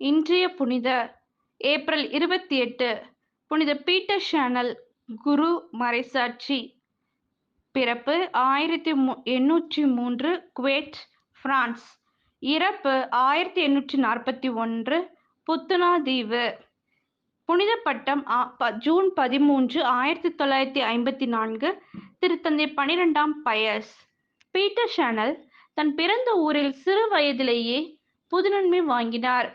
இன்றைய புனித ஏப்ரல் இருபத்தி எட்டு புனித பீட்டர் ஷானல் குரு மறைசாட்சி. பிறப்பு ஆயிரத்தி எண்ணூற்றி மூன்று குவேட் பிரான்ஸ். இறப்பு ஆயிரத்தி எண்ணூற்றி நாற்பத்தி ஒன்று புத்துனாதீவு புனித பட்டம் ஜூன் பதிமூன்று ஆயிரத்தி தொள்ளாயிரத்தி ஐம்பத்தி நான்கு திருத்தந்தை பனிரெண்டாம் பயஸ். பீட்டர் ஷானல் தன் பிறந்த ஊரில் சிறு வயதிலேயே புதுநன்மை வாங்கினார்.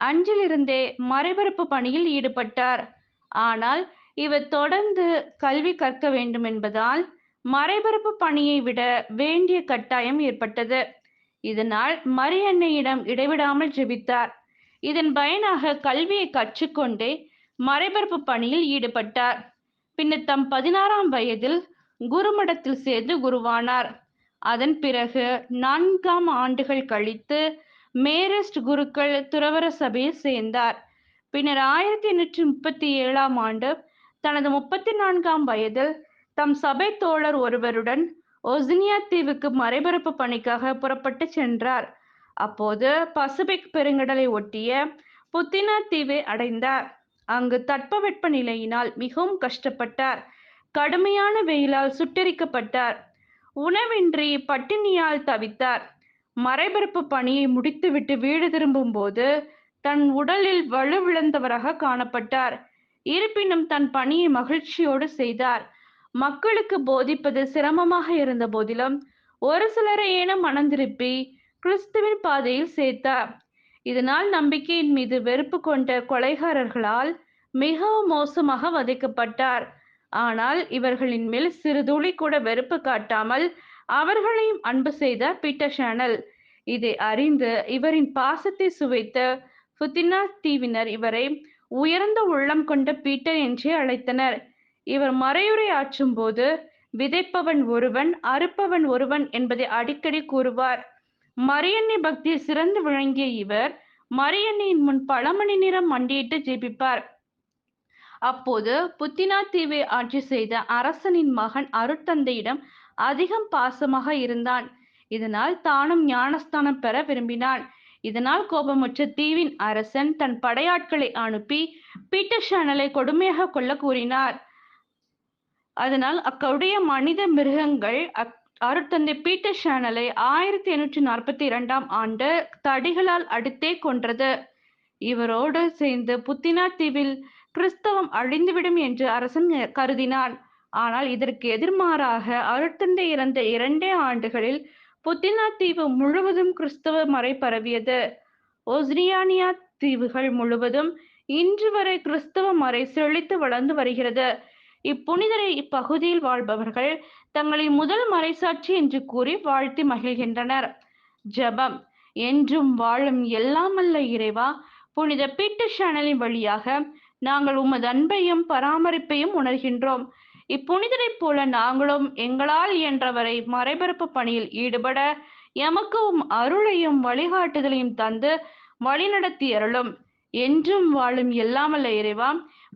அன்றிலிருந்தே மறைபரப்பு பணியில் ஈடுபட்டார். ஆனால் இவர் தொடர்ந்து கல்வி கற்க வேண்டும் என்பதால் மறைபரப்பு பணியை விட வேண்டிய கட்டாயம் ஏற்பட்டது. இதனால் மரியன்னையிடம் இடைவிடாமல் ஜெபித்தார். இதன் பயனாக கல்வியை கற்றுக்கொண்டே மறைபரப்பு பணியில் ஈடுபட்டார். பின்னர் தம் பதினாறாம் வயதில் குருமடத்தில் சேர்ந்து குருவானார். அதன் பிறகு நான்காம் ஆண்டுகள் கழித்து மேரஸ்ட் குருக்கள் துறவர சபையில் சேர்ந்தார். பின்னர் ஆயிரத்தி எண்ணூற்றி முப்பத்தி ஏழாம் ஆண்டு தனது முப்பத்தி நான்காம் வயதில் தம் சபை தோழர் ஒருவருடன் ஒசினியா தீவுக்கு மறைபரப்பு பணிக்காக புறப்பட்டு சென்றார். அப்போது பசிபிக் பெருங்கடலை ஒட்டிய புத்தினா தீவை அடைந்தார். அங்கு தட்பவெட்ப நிலையினால் மிகவும் கஷ்டப்பட்டார். கடுமையான வெயிலால் சுட்டெரிக்கப்பட்டார். உணவின்றி பட்டினியால் தவித்தார். மறைபரப்பு பணியை முடித்துவிட்டு வீடு திரும்பும் போது தன் உடலில் வலுவிழந்தவராக காணப்பட்டார். இருப்பினும் தன் பணியை மகிழ்ச்சியோடு செய்தார். மக்களுக்கு போதிப்பது சிரமமாக இருந்த போதிலும் ஒரு சிலரையேனும் மனந்திருப்பி கிறிஸ்துவின் பாதையில் சேர்த்தார். இதனால் நம்பிக்கையின் மீது வெறுப்பு கொண்ட கொலைகாரர்களால் மிகவும் மோசமாக வதைக்கப்பட்டார். ஆனால் இவர்களின் மேல் சிறு துளி கூட வெறுப்பு காட்டாமல் அவர்களையும் அன்பு செய்த பீட்டர் ஷானல். இதை அறிந்து இவரின் பாசத்தை சுவைத்த புத்தினா தீவினர் இவரை உயர்ந்த உள்ளம் கொண்ட பீட்டர் என்றே அழைத்தனர். இவர் மறையுரை ஆற்றும் போது விதைப்பவன் ஒருவன் அறுப்பவன் ஒருவன் என்பதை அடிக்கடி கூறுவார். மரியண்ணை பக்தியில் சிறந்து விளங்கிய இவர் மரியண்ணையின் முன் பல மணி நேரம் மண்டியிட்டு ஜெபிப்பார். அப்போது புத்தினா தீவை ஆட்சி செய்த அரசனின் மகன் அருட்தந்தையிடம் அதிகம் பாசமாக இருந்தான். இதனால் தானும் ஞானஸ்தானம் பெற விரும்பினான். இதனால் கோபமுற்ற தீவின் அரசன் தன் படையாட்களை அனுப்பி பீட்டர் சேனலை கொடுமையாக கொள்ள கூறினார். அதனால் அக்கவுடைய மனித மிருகங்கள் அக் அருட்தந்தை பீட்டர் சேனலை ஆயிரத்தி எண்ணூற்றி நாற்பத்தி இரண்டாம் ஆண்டு தடிகளால் அடித்தே கொன்றது. இவரோடு சேர்ந்து புத்தினா தீவில் கிறிஸ்தவம் அழிந்துவிடும் என்று அரசன் கருதினான். ஆனால் இதற்கு எதிர்மாறாக அருட்தந்தை இறந்த இரண்டே ஆண்டுகளில் புத்தினா தீவு முழுவதும் கிறிஸ்தவ மறை பரவியது. ஒஸ்னியானியா தீவுகள் முழுவதும் இன்று வரை கிறிஸ்தவ மறை செழித்து வளர்ந்து வருகிறது. இப்புனிதரை இப்பகுதியில் வாழ்பவர்கள் தங்களின் முதல் மறைசாட்சி என்று கூறி வாழ்த்தி மகிழ்கின்றனர். ஜபம் என்றும் வாழும் எல்லாமல்ல இறைவா புனித பீட்டர் சேனலின் வழியாக நாங்கள் உமது அன்பையும் பராமரிப்பையும் உணர்கின்றோம். இப்புனிதரைப் போல நாங்களும் எங்களால் என்றவரை மறைபரப்பு பணியில் ஈடுபட எமக்கும் அருளையும் வழிகாட்டுதலையும் தந்து வழிநடத்தி அருளும். என்றும் வாழும் எல்லாமல்ல இறைவா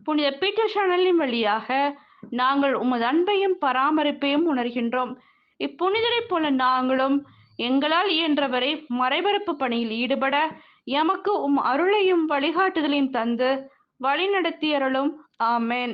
புனித பீட்டர் சேனலின் வழியாக நாங்கள் உமது அன்பையும் பராமரிப்பையும் உணர்கின்றோம். இப்புனிதரைப் போல நாங்களும் எங்களால் இயன்றவரை மறைபரப்பு பணியில் ஈடுபட எமக்கு உம் அருளையும் வழிகாட்டுதலையும் தந்து வழிநடத்தியருளும் ஆமேன்.